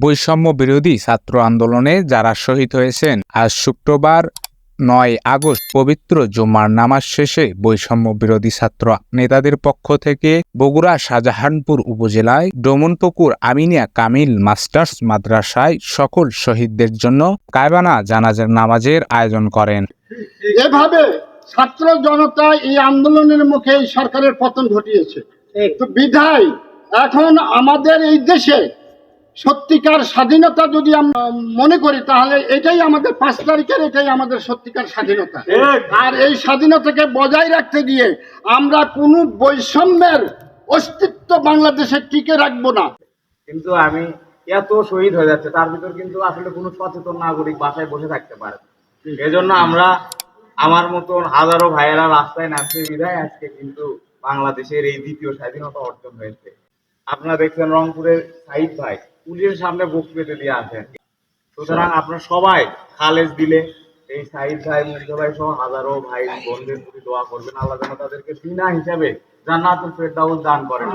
বৈষম্য বিরোধী ছাত্র আন্দোলনে যারা শহীদ হয়েছেন আজ শুক্রবার নয় আগস্ট পবিত্র জুমার নামাজ শেষে বৈষম্য বিরোধী ছাত্র নেতাদের পক্ষ থেকে বগুড়া শাহজাহানপুর উপজেলায় ডোমনপুকুর আমিনিয়া কামিল মাস্টার্স মাদ্রাসায় সকল শহীদদের জন্য কায়বানা জানাজার নামাজের আয়োজন করেন। এভাবে ছাত্র জনতা এই আন্দোলনের মুখে সরকারের পতন ঘটিয়েছে। বিধায় এখন আমাদের এই দেশে সত্যিকার স্বাধীনতা যদি আমরা মনে করি তাহলে এটাই আমাদের পাঁচ তারিখের এটাই আমাদের সত্যিকার স্বাধীনতা। আর এই স্বাধীনতাকে বজায় রাখতে গিয়ে আমরা কোনো বৈষম্যের অস্তিত্ব বাংলাদেশে টিকে রাখব না। কিন্তু আমি এত শহীদ হয়ে যাচ্ছে তার ভিতর কিন্তু আসলে কোনো সচেতন নাগরিক বাসায় বসে থাকতে পারে। এজন্য আমরা আমার মতন হাজারো ভাইয়েরা রাস্তায় নামছে বিধায় আজকে কিন্তু বাংলাদেশের এই দ্বিতীয় স্বাধীনতা অর্জন হয়েছে। আপনারা দেখছেন রংপুরের সাইদ ভাই। পুলিশের সামনে বুক পেতে দিয়ে আসেন। সুতরাং আপনার সবাই খালেজ দিলে এই সাহিদ ভাই মুগ্ধ ভাই সহ হাজারো ভাই, বোনদের প্রতি দোয়া করবেন। আল্লাহ যেন তাদেরকে বিনা হিসাবে জান্নাতুল ফেরদাউস দান করেন।